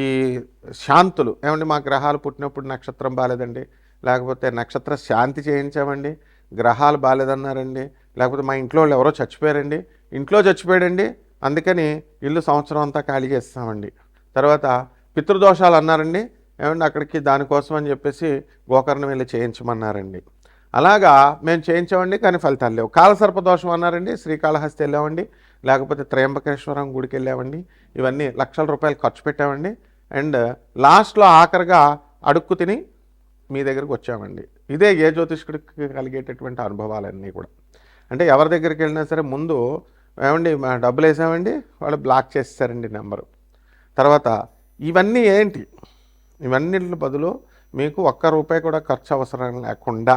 ఈ శాంతులు. ఏమండి మా గ్రహాలు పుట్టినప్పుడు నక్షత్రం బాగాలేదండి లేకపోతే నక్షత్ర శాంతి చేయించామండి? గ్రహాలు బాగాలేదన్నారండి లేకపోతే మా ఇంట్లో వాళ్ళు ఎవరో చచ్చిపోయారండి? ఇంట్లో చచ్చిపోయాడండి? అందుకని ఇల్లు సంవత్సరం అంతా ఖాళీ చేస్తామండి. తర్వాత పితృదోషాలు అన్నారండి? ఏమండి అక్కడికి దానికోసం అని చెప్పేసి గోకర్ణం వెళ్ళి చేయించమన్నారండి. అలాగా మేము చేయించామండి కానీ ఫలితాలు లేవు. కాలసర్ప దోషం అన్నారండి శ్రీకాళహస్తి వెళ్ళామండి లేకపోతే త్రయంబకేశ్వరం గుడికి వెళ్ళామండి ఇవన్నీ లక్షల రూపాయలు ఖర్చు పెట్టామండి అండ్ లాస్ట్లో ఆఖరిగా అడుక్కు తిని మీ దగ్గరికి వచ్చామండి. ఇదే ఏ జ్యోతిష్కుడికి కలిగేటటువంటి అనుభవాలన్నీ కూడా. అంటే ఎవరి దగ్గరికి వెళ్ళినా సరే ముందు ఏమండి మా డబ్బులు వేసామండి వాళ్ళు బ్లాక్ చేసేసారండి నెంబరు. తర్వాత ఇవన్నీ ఏంటి? ఇవన్నిటి బదులు మీకు ఒక్క రూపాయి కూడా ఖర్చు అవసరం లేకుండా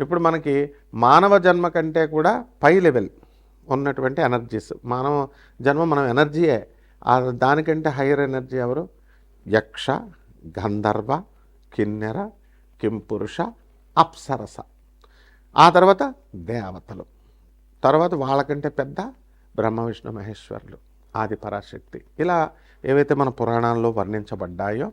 ఇప్పుడు మనకి మానవ జన్మ కంటే కూడా పై లెవెల్ ఉన్నటువంటి ఎనర్జీస్. మానవ జన్మ మనం ఎనర్జీయే. దానికంటే హైయర్ ఎనర్జీ ఎవరు? యక్ష గంధర్వ కిన్నెర కింపురుష అప్సరస. ఆ తర్వాత దేవతలు. తర్వాత వాళ్ళకంటే పెద్ద బ్రహ్మ విష్ణు మహేశ్వరులు ఆది పరాశక్తి. ఇలా ఏవైతే మన పురాణాల్లో వర్ణించబడ్డాయో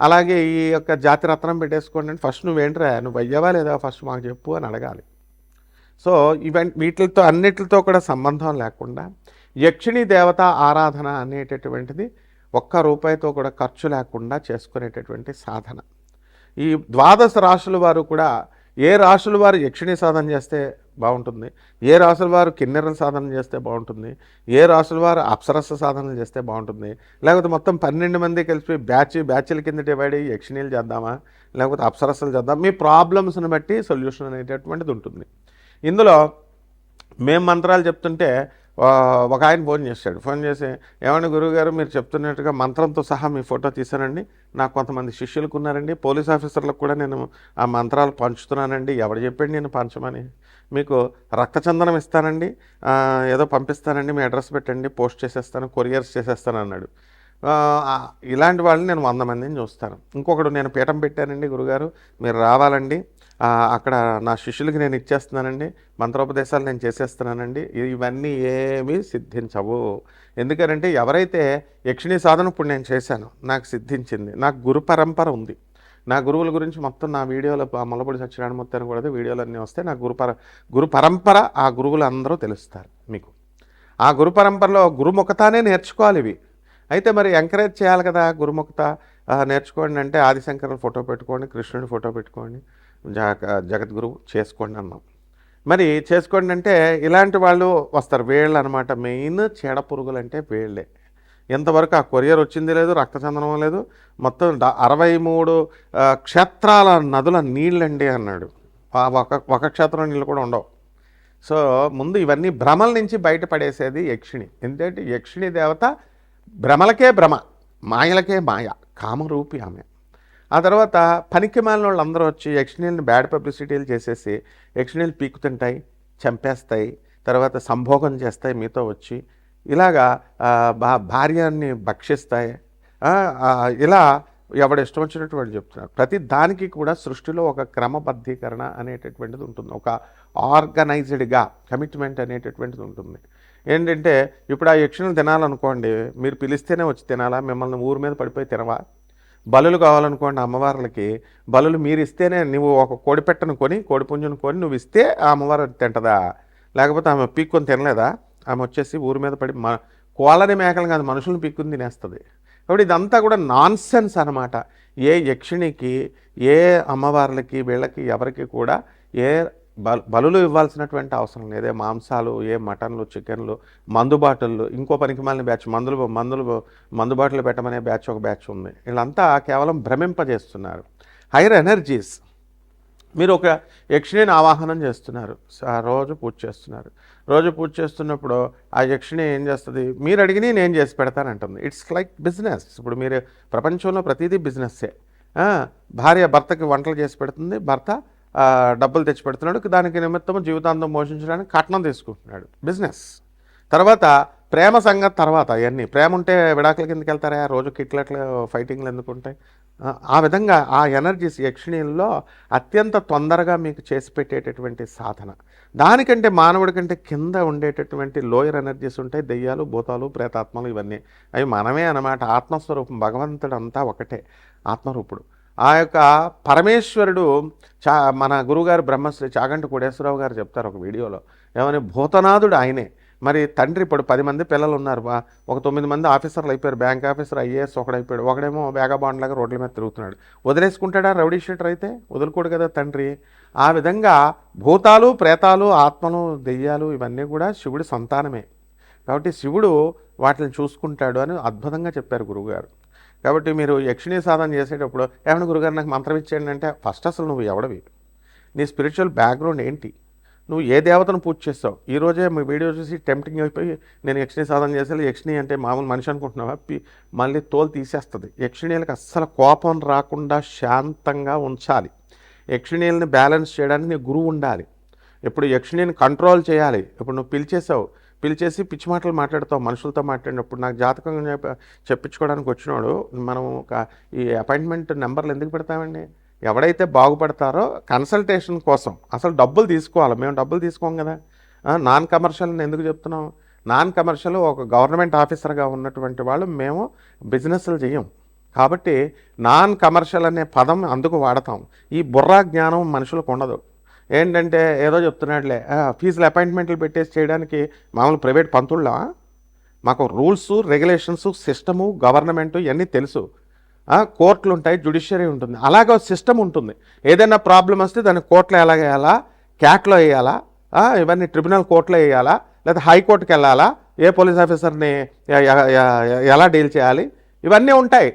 అలాగే ఈ యొక్క జాతి రత్నం పెట్టేసుకోండి ఫస్ట్ నువ్వేంట్రా? నువ్వు అయ్యావా లేదా? ఫస్ట్ మాకు చెప్పు అని అడగాలి. సో ఈవెంట్ వీటితో అన్నిటితో కూడా సంబంధం లేకుండా యక్షిణీ దేవత ఆరాధన అనేటటువంటిది ఒక్క రూపాయితో కూడా ఖర్చు లేకుండా చేసుకునేటటువంటి సాధన. ఈ ద్వాదశ రాశుల వారు కూడా ఏ రాశుల వారు యక్షిణీ సాధన చేస్తే బాగుంటుంది. ఏ రాశుల వారు కిన్నెర సాధన చేస్తే బాగుంటుంది. ఏ రాసుల వారు అప్సరస సాధనలు చేస్తే బాగుంటుంది. లేకపోతే మొత్తం పన్నెండు మంది కలిసి బ్యాచ్ బ్యాచ్ల కింద డివైడ్ అయ్యి యక్షిణీలు చేద్దామా? లేకపోతే అప్సరసలు చేద్దాం మీ ప్రాబ్లమ్స్ని బట్టి సొల్యూషన్ అనేటటువంటిది ఉంటుంది. ఇందులో మేము మంత్రాలు చెప్తుంటే ఒక ఆయన ఫోన్ చేశాడు. ఫోన్ చేసి ఏమండి గురువుగారు మీరు చెప్తున్నట్టుగా మంత్రంతో సహా మీ ఫోటో తీశానండి. నాకు కొంతమంది శిష్యులకు ఉన్నారండి. పోలీస్ ఆఫీసర్లకు కూడా నేను ఆ మంత్రాలు పంచుతున్నానండి. ఎవడు చెప్పాడు నేను పంచమని? మీకు రక్తచందనం ఇస్తానండి. ఏదో పంపిస్తానండి మీ అడ్రస్ పెట్టండి పోస్ట్ చేసేస్తాను కొరియర్స్ చేసేస్తాను అన్నాడు. ఇలాంటి వాళ్ళని నేను వంద మందిని చూస్తాను. ఇంకొకడు నేను పీఠం పెట్టానండి గురుగారు మీరు రావాలండి. అక్కడ నా శిష్యులకి నేను ఇచ్చేస్తున్నానండి. మంత్రోపదేశాలు నేను చేసేస్తున్నానండి. ఇవన్నీ ఏమీ సిద్ధించవు. ఎందుకనంటే ఎవరైతే యక్షిణీ సాధన ఇప్పుడు నేను చేశాను నాకు సిద్ధించింది నాకు గురు పరంపర ఉంది. నా గురువుల గురించి మొత్తం నా వీడియోలో మొలపడి సత్యనారాయణ మొత్తాన్ని కూడా వీడియోలన్నీ వస్తే నా గురు పర గురు పరంపర ఆ గురువులు అందరూ తెలుస్తారు మీకు. ఆ గురు పరంపరలో గురుముఖతానే నేర్చుకోవాలి ఇవి. అయితే మరి ఎంకరేజ్ చేయాలి కదా గురుముఖత. నేర్చుకోండి అంటే ఆదిశంకరుల ఫోటో పెట్టుకోండి కృష్ణుడి ఫోటో పెట్టుకోండి జగద్గురువు చేసుకోండి అన్నాం. మరి చేసుకోండి అంటే ఇలాంటి వాళ్ళు వస్తారు. వేళ్ళు అనమాట మెయిన్ చీడ పురుగులు అంటే వేళ్ళే. ఎంతవరకు ఆ కొరియర్ వచ్చింది లేదు రక్తచందనం లేదు మొత్తం అరవై మూడు క్షేత్రాల నదుల నీళ్ళండి అన్నాడు. ఆ ఒక ఒక క్షేత్రం నీళ్ళు కూడా ఉండవు. సో ముందు ఇవన్నీ భ్రమల నుంచి బయటపడేసేది యక్షిణి. ఎందుకంటే యక్షిణి దేవత భ్రమలకే భ్రమ మాయలకే మాయ కామరూపి ఆమె. ఆ తర్వాత పనికి మాలిన అందరూ వచ్చి యక్షిణీలను బ్యాడ్ పబ్లిసిటీలు చేసేసి యక్షిణీలు పీకుతుంటాయి చంపేస్తాయి తర్వాత సంభోగం చేస్తాయి మీతో వచ్చి ఇలాగా ఆ, భార్యాన్ని భక్షిస్తాయి. ఇలా ఎవడు ఇష్టం వచ్చినట్టు వాళ్ళు చెప్తున్నారు. ప్రతి దానికి కూడా సృష్టిలో ఒక క్రమబద్ధీకరణ అనేటటువంటిది ఉంటుంది. ఒక ఆర్గనైజ్డ్గా కమిట్మెంట్ అనేటటువంటిది ఉంటుంది. ఏంటంటే ఇప్పుడు ఆ యక్షిని తినాలనుకోండి మీరు పిలిస్తేనే వచ్చి తినాలా? మిమ్మల్ని ఊరి మీద పడిపోయి తినవా? బలులు కావాలనుకోండి అమ్మవార్లకి బలులు మీరు ఇస్తేనే నువ్వు ఒక కోడిపెట్టను కొని కోడిపుంజును కొని నువ్వు ఇస్తే ఆ అమ్మవారు తింటదా? లేకపోతే ఆమె పీక్కొని తినలేదా? ఆమె వచ్చేసి ఊరి మీద పడి మ కోళ్ళని మేకలు కాదు మనుషులను పిక్కుని తినేస్తుంది. కాబట్టి ఇదంతా కూడా నాన్ సెన్స్ అనమాట ఏ యక్షిణికి ఏ అమ్మవార్లకి వీళ్ళకి ఎవరికి కూడా ఏ బలు బలులు ఇవ్వాల్సినటువంటి అవసరం లేదు. ఏ మాంసాలు ఏ మటన్లు చికెన్లు మందు బాటిళ్ళు ఇంకో పనికి మాలిన బ్యాచ్ మందులు మందులు మందు బాటిల్ పెట్టమనే బ్యాచ్ ఒక బ్యాచ్ ఉంది. వీళ్ళంతా కేవలం భ్రమింపజేస్తున్నారు. Hire energies. మీరు ఒక యక్షిణిని ఆవాహనం చేస్తున్నారు. ఆ రోజు పూజ చేస్తున్నారు. రోజు పూజ చేస్తున్నప్పుడు ఆ యక్షిణి ఏం చేస్తుంది? మీరు అడిగిన నేను చేసి పెడతానంటుంది ఇట్స్ లైక్ బిజినెస్ ఇప్పుడు మీరు ప్రపంచంలో ప్రతిదీ బిజినెస్సే భార్య భర్తకి వంటలు చేసి పెడుతుంది. భర్త డబ్బులు తెచ్చి పెడుతున్నాడు. దానికి నిమిత్తం జీవితాంతం మోషించడానికి కట్నం తీసుకుంటున్నాడు. బిజినెస్ తర్వాత ప్రేమ సంగతి తర్వాత అవన్నీ ప్రేమ ఉంటే విడాకుల కిందకి వెళ్తారా? రోజు కిట్లట్లు ఫైటింగ్లు ఎందుకు ఉంటాయి ఆ, విధంగా ఆ ఎనర్జీస్ యక్షిణీల్లో అత్యంత తొందరగా మీకు చేసి పెట్టేటటువంటి సాధన. దానికంటే మానవుడి కంటే కింద ఉండేటటువంటి లోయర్ ఎనర్జీస్ ఉంటాయి. దెయ్యాలు భూతాలు ప్రేతాత్మలు ఇవన్నీ. అవి మనమే అన్నమాట. ఆత్మస్వరూపం భగవంతుడు అంతా ఒకటే ఆత్మరూపుడు. ఆ యొక్క పరమేశ్వరుడు చా మన గురుగారు బ్రహ్మశ్రీ చాగంటి కోడేశ్వరరావు గారు చెప్తారు ఒక వీడియోలో. ఏమని? భూతనాథుడు ఆయనే. మరి తండ్రి ఇప్పుడు పది మంది పిల్లలు ఉన్నారు. బా ఒక తొమ్మిది మంది ఆఫీసర్లు అయిపోయారు. బ్యాంక్ ఆఫీసర్ ఐఏఎస్ ఒకడైపోయాడు. ఒకడేమో వేగబాండ్ లాగా రోడ్ల మీద తిరుగుతున్నాడు. వదిలేసుకుంటాడా రౌడీ షీటర్ అయితే? వదులుకోడు కదా తండ్రి. ఆ విధంగా భూతాలు ప్రేతాలు ఆత్మలు దెయ్యాలు ఇవన్నీ కూడా శివుడి సంతానమే. కాబట్టి శివుడు వాటిని చూసుకుంటాడు అని అద్భుతంగా చెప్పారు గురువుగారు. కాబట్టి మీరు యక్షిణీ సాధన చేసేటప్పుడు ఏమైనా గురుగారు నాకు మంత్రం ఇచ్చేయండి అంటే ఫస్ట్ అసలు నువ్వు ఎవడవి? నీ స్పిరిచువల్ బ్యాక్గ్రౌండ్ ఏంటి? నువ్వు ఏ దేవతను పూజ చేస్తావు? ఈ రోజే మీ వీడియో చూసి టెంప్టింగ్ అయిపోయి నేను యక్షిణి సాధన చేసేది యక్షిణి అంటే మామూలు మనిషి అనుకుంటున్నావా? మళ్ళీ తోలు తీసేస్తుంది. యక్షిణీలకు అస్సలు కోపం రాకుండా శాంతంగా ఉంచాలి. యక్షిణీలని బ్యాలెన్స్ చేయడానికి నీ గురువు ఉండాలి. ఇప్పుడు యక్షిణిని కంట్రోల్ చేయాలి. ఇప్పుడు నువ్వు పిలిచేసావు పిలిచేసి పిచ్చి మాటలు మాట్లాడతావు మనుషులతో మాట్లాడినప్పుడు. నాకు జాతకం చెప్ప చెప్పించుకోవడానికి వచ్చినాడు మనం ఒక ఈ అపాయింట్మెంట్ నెంబర్లు ఎందుకు పెడతామండి? ఎవడైతే బాగుపడతారో కన్సల్టేషన్ కోసం అసలు డబ్బులు తీసుకోవాలి. మేము డబ్బులు తీసుకోం కదా. నాన్ కమర్షియల్ని ఎందుకు చెప్తున్నాం? నాన్ కమర్షియల్ ఒక గవర్నమెంట్ ఆఫీసర్గా ఉన్నటువంటి వాళ్ళు మేము బిజినెస్లు చేయం కాబట్టి నాన్ కమర్షియల్ అనే పదం అందుకు వాడతాం. ఈ బుర్రా జ్ఞానం మనుషులకు ఉండదు. ఏంటంటే ఏదో చెప్తున్నాడులే ఫీజులు అపాయింట్మెంట్లు పెట్టేసి చేయడానికి మామూలు ప్రైవేట్ పంతుళ్ళ మాకు రూల్స్ రెగ్యులేషన్స్ సిస్టము గవర్నమెంట్ ఇవన్నీ తెలుసు. కోర్టులు ఉంటాయి జుడిషియరీ ఉంటుంది. అలాగే సిస్టమ్ ఉంటుంది. ఏదైనా ప్రాబ్లం వస్తే దాన్ని కోర్టులో ఎలా వేయాలా? క్యాట్లో వేయాలా? ఇవన్నీ ట్రిబ్యునల్ కోర్టులో వేయాలా? లేదా హైకోర్టుకి వెళ్ళాలా? ఏ పోలీస్ ఆఫీసర్ని ఎలా డీల్ చేయాలి? ఇవన్నీ ఉంటాయి.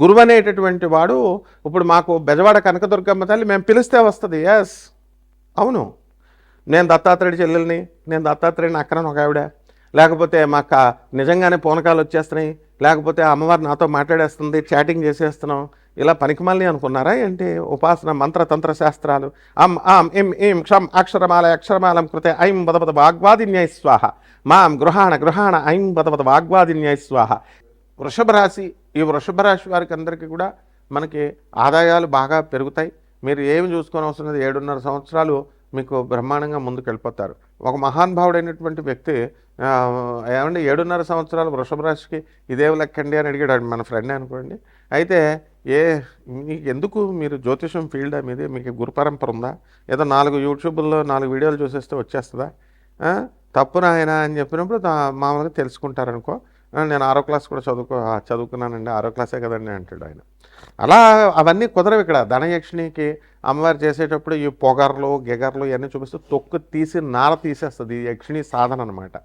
గురువు అనేటటువంటి వాడు ఇప్పుడు మాకు బెజవాడ కనకదుర్గమ్మ తల్లి మేము పిలిస్తే వస్తుంది. ఎస్ అవును. నేను దత్తాత్రేయుడి చెల్లెల్ని నేను దత్తాత్రేయుడిని అక్కన ఒక ఆవిడ. లేకపోతే మాకు నిజంగానే పూనకాలు వచ్చేస్తున్నాయి. లేకపోతే అమ్మవారు నాతో మాట్లాడేస్తుంది చాటింగ్ చేసేస్తున్నాం. ఇలా పనికిమల్ని అనుకున్నారా ఏంటి? ఉపాసన మంత్రతంత్ర శాస్త్రాలు. అం ఆం ఇం ఇం క్షం అక్షరమాల అక్షరమాలం కృతే ఐం బదపద వాగ్వాదిన్యై స్వాహ. మాం గృహాణ గృహాణ ఐం బదపద వాగ్వాదిన్యై స్వాహ. వృషభ రాశి ఈ వృషభ రాశి వారికి అందరికీ కూడా మనకి ఆదాయాలు బాగా పెరుగుతాయి. మీరు ఏమి చూసుకొని వస్తున్నది ఏడున్నర సంవత్సరాలు మీకు బ్రహ్మాండంగా ముందుకు వెళ్ళిపోతారు ఒక మహానుభావుడైనటువంటి వ్యక్తి ఏమంటే ఏమండి ఏడున్నర సంవత్సరాలు వృషభ రాశికి ఇదేవి లెక్కండి అని అడిగాడు మన ఫ్రెండ్ అనుకోండి. అయితే ఏ మీకు ఎందుకు మీరు జ్యోతిషం ఫీల్డ్ మీది? మీకు గురు పరంపర ఉందా? ఏదో నాలుగు యూట్యూబ్లో నాలుగు వీడియోలు చూసేస్తే వచ్చేస్తుందా? తప్పు నాయన అని చెప్పినప్పుడు మామూలుగా తెలుసుకుంటారనుకో నేను ఆరో క్లాస్ కూడా చదువుకో చదువుకున్నానండి ఆరో క్లాసే కదండి అంటాడు ఆయన. అలా అవన్నీ కుదరవు ఇక్కడ. ధనయక్షిణికి అమ్మవారు చేసేటప్పుడు ఈ పొగర్లు గిగర్లు ఇవన్నీ చూపిస్తూ తొక్కు తీసి నార తీసేస్తుంది. ఈ యక్షిణి సాధన అనమాట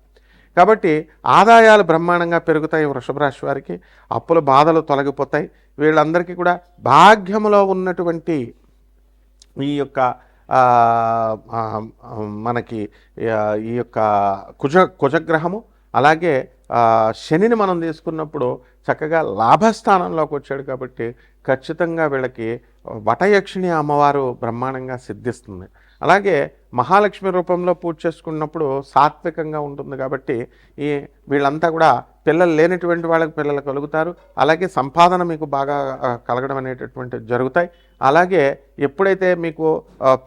కాబట్టి ఆదాయాలు బ్రహ్మాండంగా పెరుగుతాయి వృషభ రాశి వారికి. అప్పుల బాధలు తొలగిపోతాయి. వీళ్ళందరికీ కూడా భాగ్యములో ఉన్నటువంటి ఈ యొక్క మనకి ఈ యొక్క కుజ కుజగ్రహము అలాగే శనిని మనం తీసుకున్నప్పుడు చక్కగా లాభస్థానంలోకి వచ్చాడు కాబట్టి ఖచ్చితంగా వీళ్ళకి వటయక్షిణి అమ్మవారు బ్రహ్మాండంగా సిద్ధిస్తుంది. అలాగే మహాలక్ష్మి రూపంలో పూజ చేసుకున్నప్పుడు సాత్వికంగా ఉంటుంది కాబట్టి ఈ వీళ్ళంతా కూడా పిల్లలు లేనటువంటి వాళ్ళకి పిల్లలు కలుగుతారు. అలాగే సంపాదన మీకు బాగా కలగడం అనేటటువంటి జరుగుతాయి. అలాగే ఎప్పుడైతే మీకు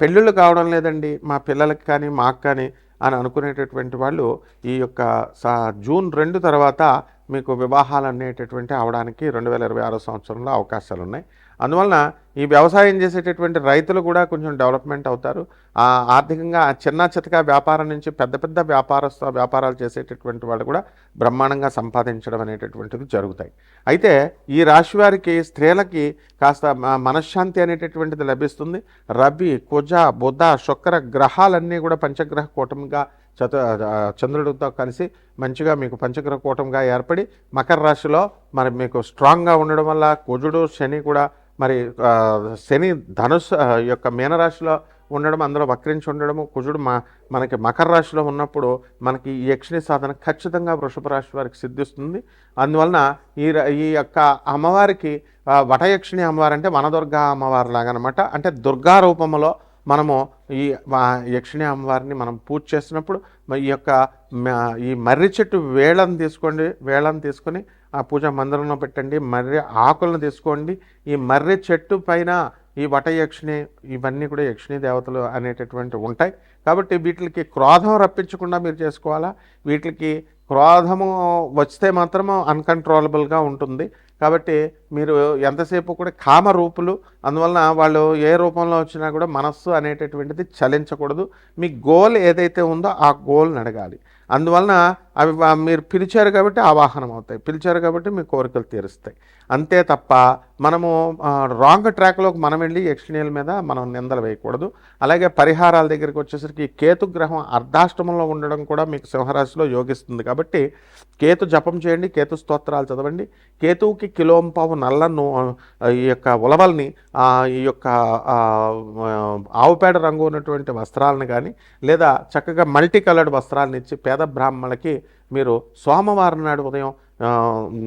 పెళ్ళిళ్ళు కావడం లేదండి మా పిల్లలకి కానీ మాకు కానీ అని అనుకునేటటువంటి వాళ్ళు ఈ యొక్క సా జూన్ రెండు తర్వాత మీకు వివాహాలు అనేటటువంటి అవడానికి రెండు వేల ఇరవై ఆరో సంవత్సరంలో అవకాశాలు ఉన్నాయి అందువలన ఈ వ్యవసాయం చేసేటటువంటి రైతులు కూడా కొంచెం డెవలప్మెంట్ అవుతారు. ఆర్థికంగా చిన్న చితక వ్యాపారం నుంచి పెద్ద పెద్ద వ్యాపారస్తు వ్యాపారాలు చేసేటటువంటి వాళ్ళు కూడా బ్రహ్మాండంగా సంపాదించడం అనేటటువంటిది జరుగుతాయి. అయితే ఈ రాశి వారికి స్త్రీలకి కాస్త మనశ్శాంతి అనేటటువంటిది లభిస్తుంది. రవి కుజ బుధ శుక్ర గ్రహాలన్నీ కూడా పంచగ్రహ కూటమిగా చతు చంద్రుడితో కలిసి మంచిగా మీకు పంచగ్రహ కూటమిగా ఏర్పడి మకర రాశిలో మరి మీకు స్ట్రాంగ్గా ఉండడం వల్ల కుజుడు శని కూడా మరి శని ధనుసు యొక్క మీనరాశిలో ఉండడం అందులో వక్రించి ఉండడము కుజుడు మా మనకి మకర రాశిలో ఉన్నప్పుడు మనకి ఈ యక్షిణి సాధన ఖచ్చితంగా వృషభ రాశి వారికి సిద్ధిస్తుంది. అందువలన ఈ ఈ యొక్క అమ్మవారికి వటయక్షిణి అమ్మవారు అంటే వనదుర్గా అమ్మవారు లాగా అనమాట అంటే దుర్గా రూపంలో మనము ఈ యక్షిణి అమ్మవారిని మనం పూజ చేసినప్పుడు ఈ యొక్క ఈ మర్రి చెట్టు వేళను తీసుకోండి వేళను తీసుకొని ఆ పూజ మందిరంలో పెట్టండి మర్రి ఆకులను తీసుకోండి. ఈ మర్రి చెట్టు పైన ఈ వట యక్షిణి ఇవన్నీ కూడా యక్షిణి దేవతలు అనేటటువంటి ఉంటాయి. కాబట్టి వీటికి క్రోధం రప్పించకుండా మీరు చేసుకోవాలా? వీటికి క్రోధము వస్తే మాత్రము అన్కంట్రోలబుల్గా ఉంటుంది. కాబట్టి మీరు ఎంతసేపు కూడా కామ రూపులు అందువలన వాళ్ళు ఏ రూపంలో వచ్చినా కూడా మనస్సు అనేటటువంటిది చలించకూడదు. మీ గోల్ ఏదైతే ఉందో ఆ గోల్ని అడగాలి. అందువలన అవి మీరు పిలిచారు కాబట్టి ఆవాహనం అవుతాయి. పిలిచారు కాబట్టి మీ కోరికలు తీరుస్తాయి. అంతే తప్ప మనము రాంగ్ ట్రాక్లోకి మనం వెళ్ళి యక్షిణీల మీద మనం నిందలు వేయకూడదు. అలాగే పరిహారాల దగ్గరికి వచ్చేసరికి కేతు గ్రహం అర్ధాష్టమంలో ఉండడం కూడా మీకు సింహరాశిలో యోగిస్తుంది కాబట్టి కేతు జపం చేయండి కేతు స్తోత్రాలు చదవండి. కేతువుకి కిలోంపావు నల్ల ను- ఈ యొక్క ఉలవల్ని ఈ యొక్క ఆవుపేడ రంగు ఉన్నటువంటి వస్త్రాలను కానీ లేదా చక్కగా మల్టీ కలర్డ్ వస్త్రాలను ఇచ్చి పేద బ్రాహ్మణులకి మీరు సోమవారం నాడు ఉదయం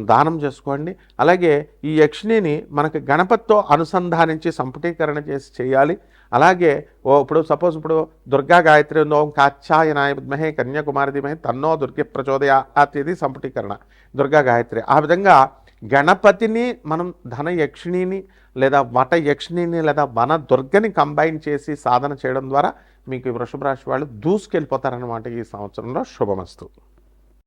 దానం చేసుకోండి. అలాగే ఈ యక్షిణిని మనకి గణపతితో అనుసంధానించి సంపుటీకరణ చేసి చేయాలి. అలాగే ఓ ఇప్పుడు సపోజ్ ఇప్పుడు దుర్గా గాయత్రి ఉందో ఓం కాచ్యాయనాయ విద్మహే కన్యాకుమారి ధీమహే తన్నో దుర్గి ప్రచోదయ అతిది సంపుటీకరణ దుర్గా గాయత్రి. ఆ విధంగా గణపతిని మనం ధన యక్షిణిని లేదా వట యక్షిణిని లేదా వన దుర్గని కంబైన్ చేసి సాధన చేయడం ద్వారా మీకు వృషభ రాశి వాళ్ళు దూసుకెళ్ళిపోతారనమాట ఈ సంవత్సరంలో. శుభమస్తు.